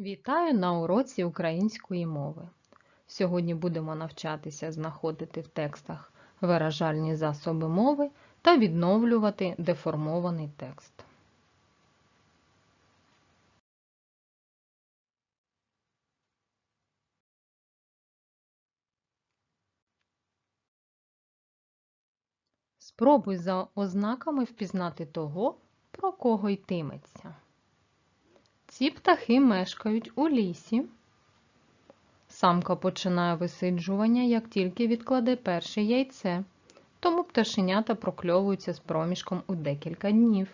Вітаю на уроці української мови. Сьогодні будемо навчатися знаходити в текстах виражальні засоби мови та відновлювати деформований текст. Спробуй за ознаками впізнати того, про кого йтиметься. Ці птахи мешкають у лісі. Самка починає висиджування, як тільки відкладе перше яйце, тому пташенята прокльовуються з проміжком у декілька днів.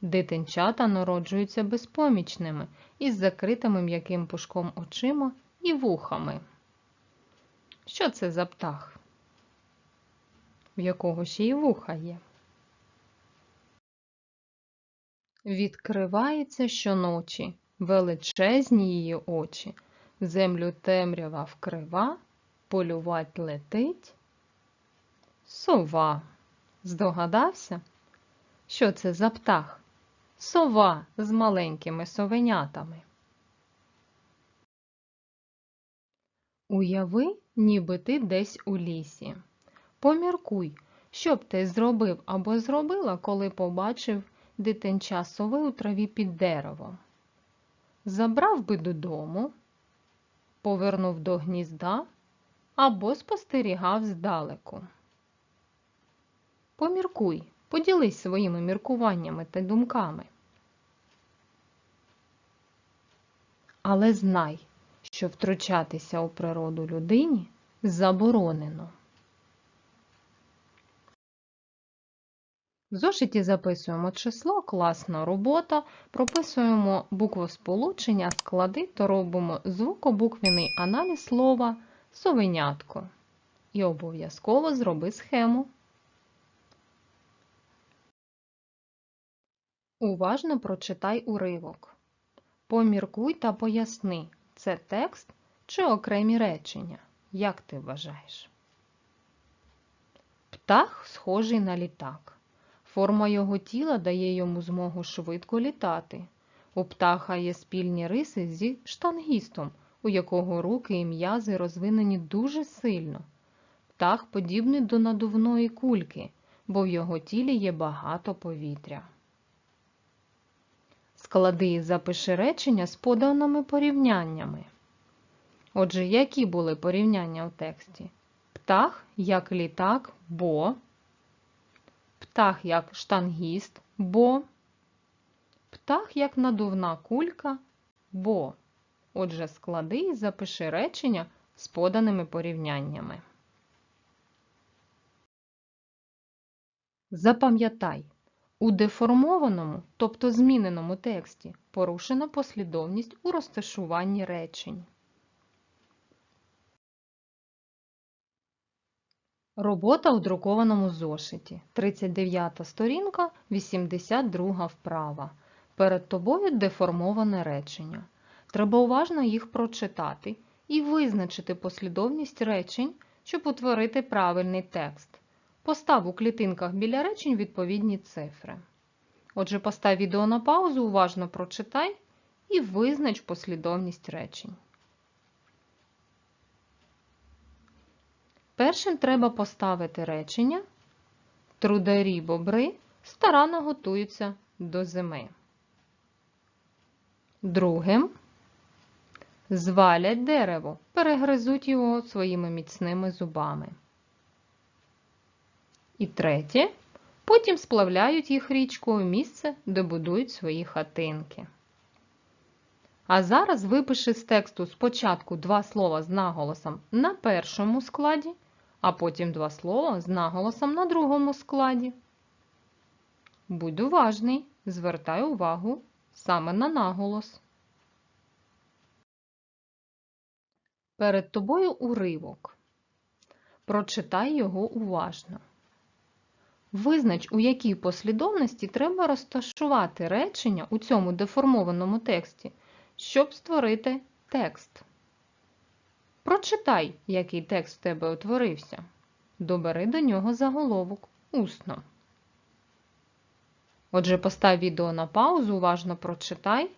Дитинчата народжуються безпомічними із закритими м'яким пушком очима і вухами. Що це за птах? В якого ще й вуха є? Відкривається щоночі величезні її очі, землю темрява вкрива, полювать летить. Сова. Здогадався? Що це за птах? Сова з маленькими совенятами. Уяви, ніби ти десь у лісі. Поміркуй, що б ти зробив або зробила, коли побачив дитинча сови у траві під деревом. Забрав би додому, повернув до гнізда або спостерігав здалеку. Поміркуй, поділись своїми міркуваннями та думками. Але знай, що втручатися у природу людині заборонено. В зошиті записуємо число, класна робота, прописуємо буквосполучення, склади та робимо звукобуквений аналіз слова совенятко. І обов'язково зроби схему. Уважно прочитай уривок. Поміркуй та поясни, це текст чи окремі речення. Як ти вважаєш? Птах схожий на літак. Форма його тіла дає йому змогу швидко літати. У птаха є спільні риси зі штангістом, у якого руки і м'язи розвинені дуже сильно. Птах подібний до надувної кульки, бо в його тілі є багато повітря. Склади і запиши речення з поданими порівняннями. Отже, які були порівняння у тексті? Птах як літак, бо птах як штангіст, бо, птах як надувна кулька, бо. Отже, склади і запиши речення з поданими порівняннями. Запам'ятай, у деформованому, тобто зміненому тексті порушена послідовність у розташуванні речень. Робота у друкованому зошиті. 39 сторінка, 82 вправа. Перед тобою деформоване речення. Треба уважно їх прочитати і визначити послідовність речень, щоб утворити правильний текст. Постав у клітинках біля речень відповідні цифри. Отже, постав відео на паузу, уважно прочитай і визнач послідовність речень. Першим треба поставити речення Трударі бобри старанно готуються до зими. Другим звалять дерево, перегризуть його своїми міцними зубами. І третє, потім сплавляють їх річкою місце, де будують свої хатинки. А зараз випиши з тексту спочатку два слова з наголосом на першому складі, а потім два слова з наголосом на другому складі. Будь уважний, звертай увагу саме на наголос. Перед тобою уривок. Прочитай його уважно. Визнач, у якій послідовності треба розташувати речення у цьому деформованому тексті, щоб створити текст. Прочитай, який текст в тебе утворився. Добери до нього заголовок усно. Отже, постав відео на паузу, уважно прочитай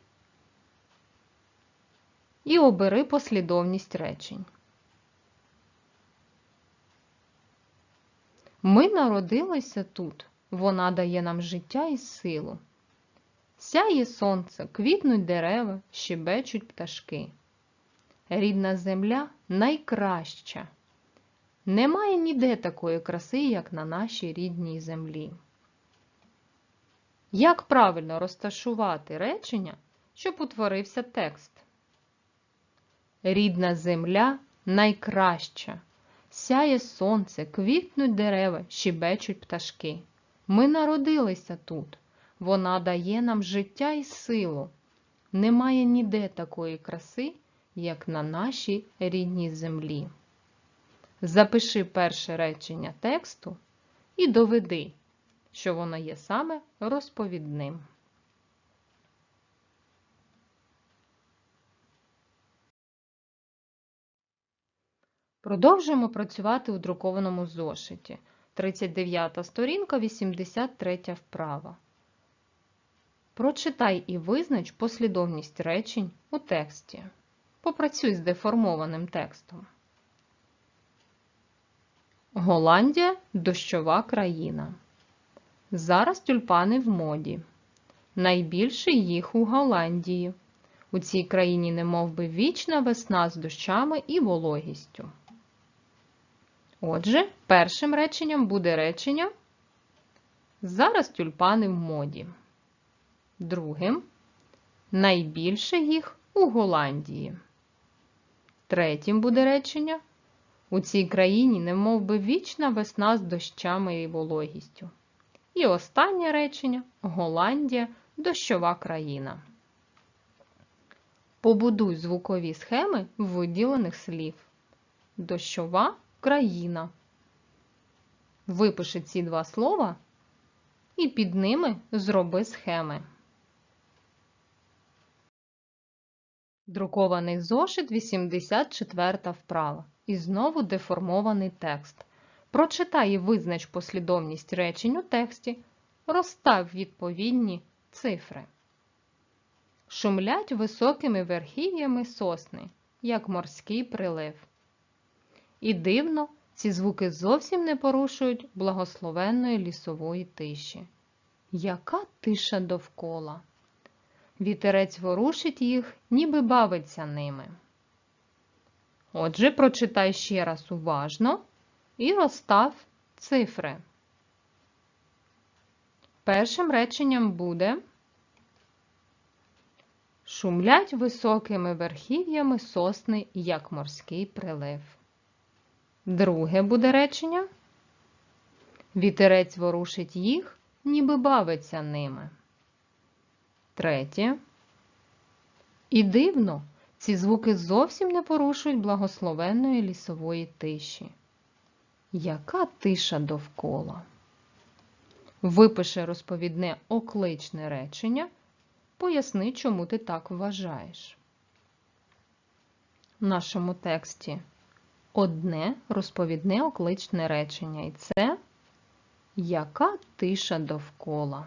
і обери послідовність речень. Ми народилися тут, вона дає нам життя і силу. Сяє сонце, квітнуть дерева, щебечуть пташки. Рідна земля найкраща. Немає ніде такої краси, як на нашій рідній землі. Як правильно розташувати речення, щоб утворився текст? Рідна земля найкраща. Сяє сонце, квітнуть дерева, щебечуть пташки. Ми народилися тут. Вона дає нам життя і силу. Немає ніде такої краси, як на нашій рідній землі. Запиши перше речення тексту і доведи, що воно є саме розповідним. Продовжуємо працювати у друкованому зошиті. 39 сторінка, 83 вправа. Прочитай і визнач послідовність речень у тексті. Попрацюй з деформованим текстом. Голландія дощова країна. Зараз тюльпани в моді. Найбільше їх у Голландії. У цій країні немов би вічна весна з дощами і вологістю. Отже, першим реченням буде речення Зараз тюльпани в моді. Другим найбільше їх у Голландії. Третім буде речення У цій країні немов би вічна весна з дощами і вологістю. І останнє речення Голландія дощова країна. Побудуй звукові схеми виділених слів. Дощова країна. Випиши ці два слова і під ними зроби схеми. Друкований зошит 84 вправа. І знову деформований текст. Прочитай і визнач послідовність речень у тексті. Розстав відповідні цифри. Шумлять високими верхів'ями сосни, як морський прилив. І дивно, ці звуки зовсім не порушують благословенної лісової тиші. Яка тиша довкола! Вітерець ворушить їх, ніби бавиться ними. Отже, прочитай ще раз уважно і розстав цифри. Першим реченням буде Шумлять високими верхів'ями сосни, як морський прилив. Друге буде речення. Вітерець ворушить їх, ніби бавиться ними. Третє. І дивно, ці звуки зовсім не порушують благословенної лісової тиші. Яка тиша довкола? Випиши розповідне окличне речення. Поясни, чому ти так вважаєш. В нашому тексті одне розповідне окличне речення, і це яка тиша довкола.